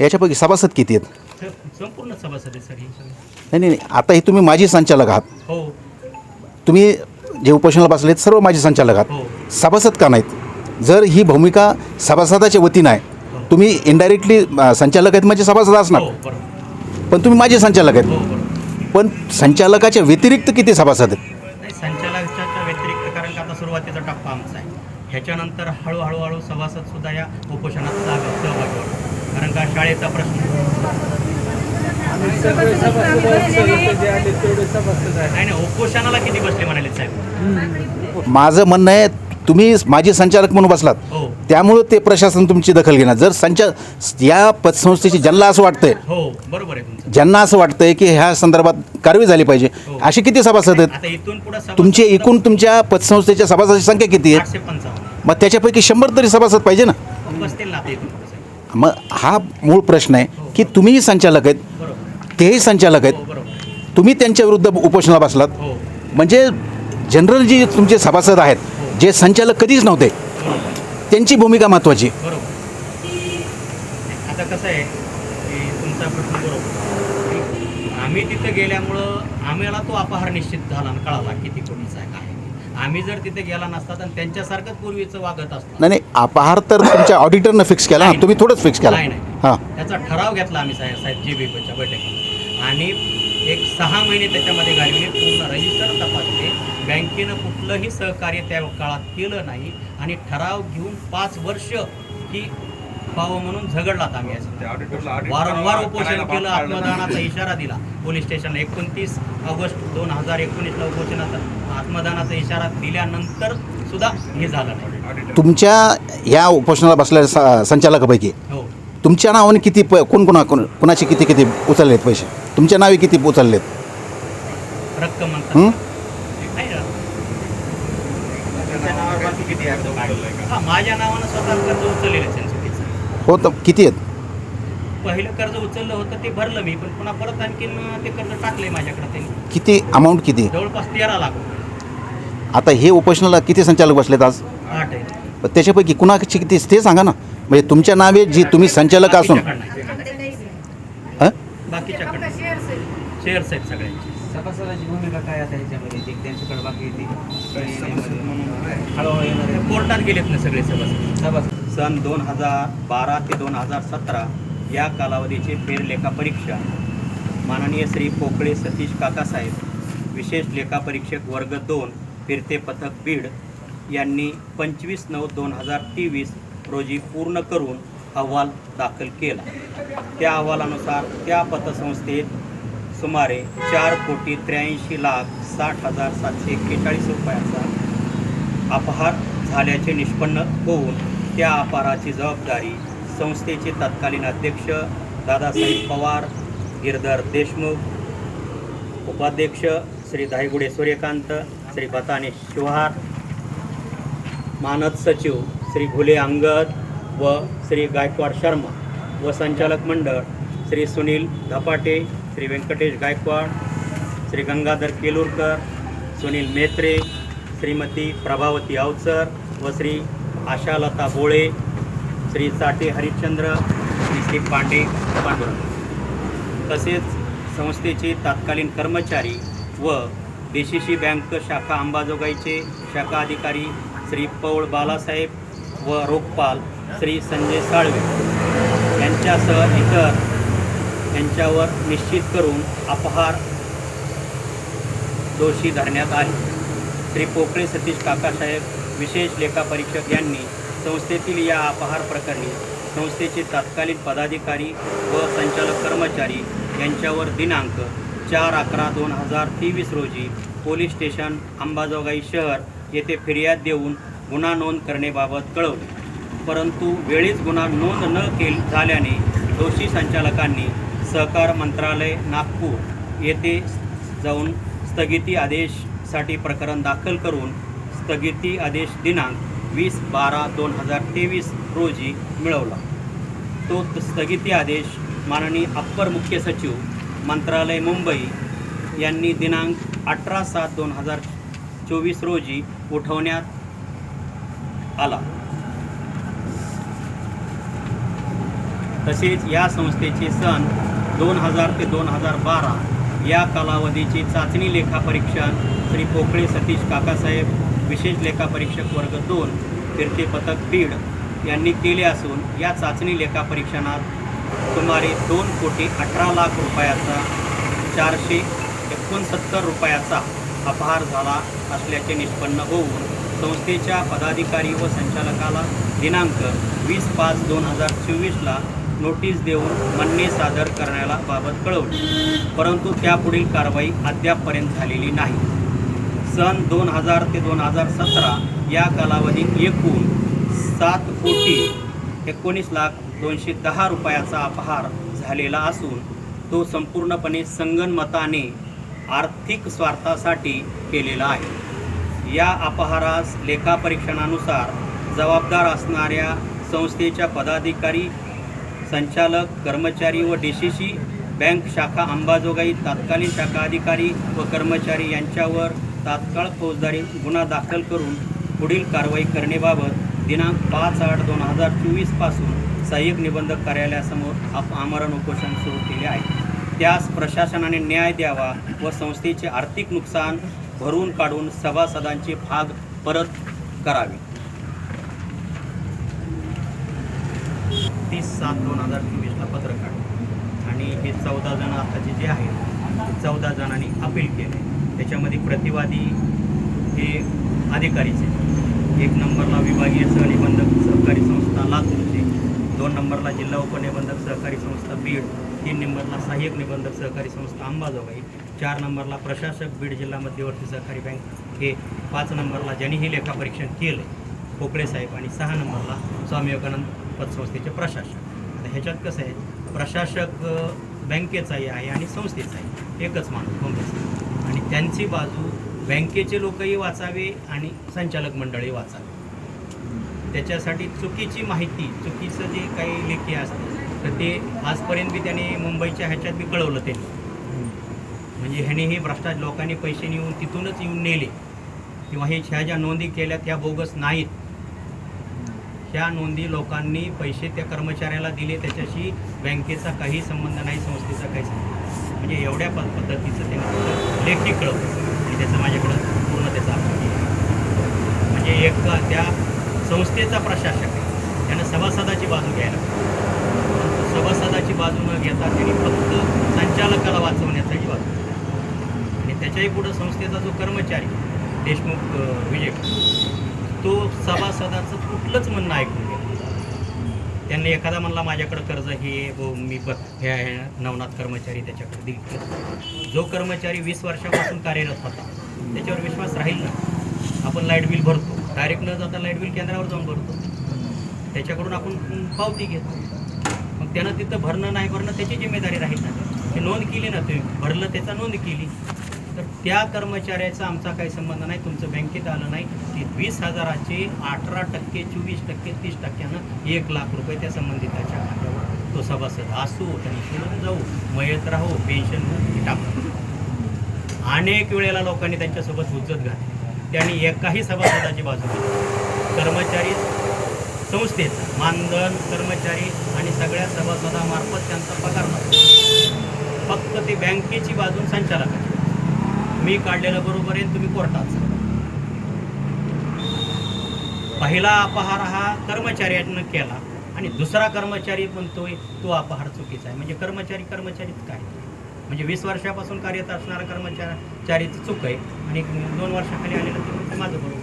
याच्यापैकी सभासद किती आहेत? संपूर्ण सभासद आहे सर हे सगळे. नाही नाही नाही. आता हे तुम्ही माजी संचालक आहात. हो. तुम्ही जे उपोषणाला बसलेत सर्व माजी संचालक आहात. हो. सभासद का नाहीत? जर ही भूमिका सभासदाच्या वतीनं आहे तुम्ही इनडायरेक्टली संचालक आहेत म्हणजे सभासद असणार. हो बरोबर. पण तुम्ही माजी संचालक आहेत. हो बरोबर. पण संचालकाच्या व्यतिरिक्त किती सभासद आहेत? नाही संचालकाच्या व्यतिरिक्त कारण का आता सुरुवातीचा टप्पा आमचा आहे. ह्याच्यानंतर हळूहळू हळू सभासद सुद्धा या उपोषणात सहभाग कारण का शाळेचा प्रश्न. नाही नाही उपोषणाला किती बसले म्हणाले साहेब? माझं म्हणणं आहे तुम्ही माजी संचालक म्हणून बसलात. हो. त्यामुळं ते प्रशासन तुमची दखल घेणार. जर संचा या पतसंस्थेची ज्यांना असं वाटतंय हो बरोबर आहे तुमचं. ज्यांना असं वाटतंय की ह्या संदर्भात कारवाई झाली पाहिजे हो. असे किती सभासद आहेत? आता इथून पुढे तुमचे एकूण तुमच्या पतसंस्थेच्या सभासदाची संख्या किती आहे? मग त्याच्यापैकी शंभर तरी सभासद पाहिजे ना? मग हा मूळ प्रश्न आहे की तुम्हीही संचालक आहेत तेही संचालक आहेत तुम्ही त्यांच्या विरुद्ध उपोषणाला बसलात. हो. म्हणजे जनरल जे तुमचे सभासद आहेत जे संचालक कधीच नव्हते त्यांची भूमिका महत्त्वाची आता कसं आहे की तुमचा प्रश्न बरोबर आम्ही तिथं गेल्यामुळं आम्हाला तो अपहार निश्चित झाला कळाला किती कोणीचा आहे काय. आम्ही जर तिथे गेला नसता तर त्यांच्यासारखंच पूर्वीचं वागत असतं. नाही नाही अपहार तर तुमच्या ऑडिटरनं फिक्स केला. ना. तुम्ही थोडंच फिक्स केला. नाही, नाही. हां. त्याचा ठराव घेतला आम्ही साहेब साहेब जी बीच्या बैठकीत. आणि एक सहा महिने त्याच्यामध्ये घालवले पूर्ण रजिस्टर तपासले. बँकेनं कुठलंही सहकार्य त्या काळात केलं नाही. आणि ठराव घेऊन पाच वर्ष ही पाहावं म्हणून झगडलात आम्ही. याचं वारंवार उपोषण केलं आत्मदानाचा इशारा दिला. पोलीस स्टेशनला एकोणतीस ऑगस्ट दोन हजार एकोणीसला उपोषणाचा. आत्मदानाचा इशारा दिल्यानंतर सुद्धा हे झालं नाही. तुमच्या या उपोषणाला बसलेल्या संचालकापैकी हो. तुमच्या नावाने किती प कोण कोणा कोण कोणाचे किती किती उचललेत पैसे? तुमच्या नावे किती रक्कम हं? नाही ना. हा, माझ्या नावानं स्वतः कर्ज उचललेलं हो तर किती आहेत? पहिलं कर्ज उचललं होतं ते भरलं मी पण पुन्हा परत आणखीन ते कर्ज टाकलंय माझ्याकडे त्यांनी. किती? अमाऊंट किती? जवळपास तेरा लाख रुपये. आता हे उपोषणाला किती संचालक बसलेत आज? पण त्याच्यापैकी कुणाची किती ते सांगा ना. म्हणजे तुमच्या नावे जी तुम्ही संचालक असून. हं? कोर्टात गेलेत ना सगळे सभासद. सन दोन हजार बारा ते दोन हजार सतरा या कालावधीची फेरलेखा परीक्षा. माननीय श्री पोकळे सतीश काकासाहेब विशेष लेखापरीक्षक वर्ग दोन. फिरते पथक बीड यांनी पंचवीस नऊ दोन हजार तेवीस रोजी पूर्ण करून अहवाल दाखल केला. त्या अहवालानुसार त्या पतसंस्थेत सुमारे चार कोटी त्र्याऐंशी लाख साठ हजार सातशे एक्केचाळीस रुपयांचा अपहार झाल्याचे निष्पन्न होऊन त्या अपहाराची जबाबदारी संस्थेचे तत्कालीन अध्यक्ष दादासाहेब पवार गिरधर देशमुख उपाध्यक्ष श्री धायगुडे सूर्यकांत श्री भताने शिवहार मानद सचिव श्री घुले अंगद व श्री गायकवाड शर्मा व संचालक मंडळ श्री सुनील धपाटे श्री व्यंकटेश गायकवाड श्री गंगाधर केलुरकर सुनील मेत्रे श्रीमती प्रभावती अवचर व श्री आशालता बोळे श्री चाटे हरिश्चंद्र आणि श्री पांडे पांडुरंग तसेच संस्थेचे तत्कालीन कर्मचारी व देशीशी बँक शाखा अंबाजोगाईचे शाखा अधिकारी श्री पौळ बालासाहेब व रोखपाल श्री संजय साळवे यांच्यासह इतर यांच्यावर निश्चित करून अपहार दोषी धरण्यात आले. श्री पोकळे सतीश काकासाहेब विशेष लेखापरीक्षक यांनी संस्थेतील या अपहार प्रकरणी संस्थेचे तत्कालीन पदाधिकारी व संचालक कर्मचारी यांच्यावर दिनांक चार अकरा दोन हजार तेवीस रोजी पोलीस स्टेशन अंबाजोगाई शहर येथे फिर्याद देऊन गुन्हा नोंद करण्याबाबत कळवले. परंतु वेळीच गुन्हा नोंद न केल झाल्याने दोषी संचालकांनी सहकार मंत्रालय नागपूर येथे जाऊन स्थगिती आदेशसाठी प्रकरण दाखल करून स्थगिती आदेश दिनांक वीस बारा दोन हजार तेवीस रोजी मिळवला. तो स्थगिती आदेश माननीय अप्पर मुख्य सचिव मंत्रालय मुंबई यांनी दिनांक अठरा सात दोन हजार चोवीस रोजी उठवण्यात आला. तसेच या संस्थेचे सन दोन हजार ते दोन हजार बारा या कालावधीची चाचणी लेखापरीक्षण श्री पोकळे सतीश काकासाहेब विशेष लेखापरीक्षक वर्ग दोन फिरते पथक बीड यांनी केले असून या चाचणी लेखापरीक्षणात सुमारे दोन कोटी अठरा लाख रुपयाचा चारशे एकोणसत्तर रुपयाचा अपहार झाला असल्याचे निष्पन्न होऊन संस्थेच्या पदाधिकारी व संचालकाला दिनांक वीस पाच दोन हजार चोवीसला नोटीस देऊन म्हणणे सादर करण्याला बाबत कळवली. परंतु त्यापुढील कारवाई अद्यापपर्यंत झालेली नाही. सन दोन हजार ते दोन हजार सतरा या कालावधीत एकूण सात कोटी एकोणीस लाख दोनशे दहा रुपयाचा अपहार झालेला असून तो संपूर्णपणे संगणमताने आर्थिक स्वार्थासाठी केलेला आहे. या अपहारास लेखापरीक्षणानुसार जबाबदार असणाऱ्या संस्थेच्या पदाधिकारी संचालक कर्मचारी व डी सी सी बँक शाखा अंबाजोगाई तात्कालीन शाखा अधिकारी व कर्मचारी यांच्यावर तात्काळ फौजदारी गुन्हा दाखल करून पुढील कारवाई करण्याबाबत दिनांक पाच आठ दोन हजार चोवीसपासून सहाय्यक निबंधक कार्यालयासमोर आप आमरण उपोषण सुरू केले आहे. त्यास प्रशासनाने न्याय द्यावा व संस्थेचे आर्थिक नुकसान भरून काढून सभासदांचे भाग परत करावे. तीस सात दोन हजार चोवीसला पत्र काढलं. आणि हे चौदा जण आताचे जे आहेत चौदा जणांनी अपील केले. त्याच्यामध्ये प्रतिवादी हे अधिकारीचे एक नंबरला विभागीय सहनिबंधक सहकारी संस्था लातूरचे. दोन नंबरला जिल्हा उपनिबंधक सहकारी संस्था बीड तीन नंबरला सहाय्यक निबंधक सहकारी संस्था अंबाजोगाई चार नंबरला प्रशासक बीड जिल्हा मध्यवर्ती सहकारी बँक हे पाच नंबरला ज्यांनी हे लेखापरीक्षण केलं पोकळे साहेब आणि सहा नंबरला स्वामी विवेकानंद पतसंस्थेचे प्रशासक. आता ह्याच्यात कसं आहे प्रशासक बँकेचाही आहे आणि संस्थेचाही एकच माणूस काँग्रेस. आणि त्यांची बाजू बँकेचे लोकही वाचावे आणि संचालक मंडळही वाचावे. त्याच्यासाठी चुकीची माहिती चुकीचं जे काही लेखी असतं तर ते आजपर्यंत बी त्याने मुंबईच्या ह्याच्यात बी कळवलं त्यांनी. म्हणजे ह्याने हे भ्रष्टाचार लोकांनी पैसे नेऊन तिथूनच येऊन नेले. किंवा हे ह्या ज्या नोंदी केल्या त्या बोगस नाहीत. ह्या नोंदी लोकांनी पैसे त्या कर्मचाऱ्याला दिले त्याच्याशी बँकेचा काही संबंध नाही संस्थेचा काही संबंध म्हणजे एवढ्या प पद्धतीचं त्यांनी लेखी कळवलं. आणि त्याचं माझ्याकडं पूर्ण त्याचा म्हणजे एक त्या संस्थेचा प्रशासक आहे. त्यानं सभासदाची बाजू घ्यायला परंतु सभासदाची बाजू न घेता त्यांनी फक्त संचालकाला वाचवण्याचाही बाजू आणि त्याच्याही पुढं संस्थेचा जो कर्मचारी देशमुख विजय तो सभासदाचं कुठलंच म्हणणं ऐकून गेला त्यांनी एखादा म्हणला माझ्याकडं कर्ज हे व मी ब ह्या ह्या नवनाथ कर्मचारी त्याच्याकडे दिली. जो कर्मचारी वीस वर्षापासून कार्यरत होता त्याच्यावर विश्वास राहील ना? आपण लाइट बिल भरतो. डायरेक्ट न जाता लाइट बिल केंद्रावर जाऊन भरतो. त्याच्याकडून आपण पावती घेतो. मग त्यानं तिथं भरणं नाही भरणं त्याची जिम्मेदारी राहील ना. ते नोंद केली ना तुम्ही भरलं त्याचा नोंद केली. तर त्या कर्मचाऱ्याचा आमचा काही संबंध नाही तुमचं बँकेत आलं नाही. ते वीस हजाराचे अठरा टक्के चोवीस टक्के तीस टक्क्यानं एक लाख रुपये त्या संबंधिताच्या खात्यावर तो सभासद असो त्यांनी सोडून जाऊ मयत राहू पेन्शन टाकू. अनेक वेळेला लोकांनी त्यांच्यासोबत उज्जत घातली. त्यांनी एकाही सभासदाची बाजू केली कर्मचारी संस्थेचा मानधन कर्मचारी आणि सगळ्या सभासदामार्फत त्यांचा पगार लागतो फक्त ते बँकेची बाजू संचालकाची मी काढलेलं बरोबर आहे तुम्ही कोर्टात पहिला अपहार हा कर्मचाऱ्यानं केला आणि दुसरा कर्मचारी म्हणतोय तो अपहार चुकीचा आहे. म्हणजे कर्मचारी कर्मचारीच काय? म्हणजे वीस वर्षापासून कार्यरत असणारा कर्मचारी चारीची चूक आहे. आणि दोन वर्षाखाली आलेलं ते माझं बरोबर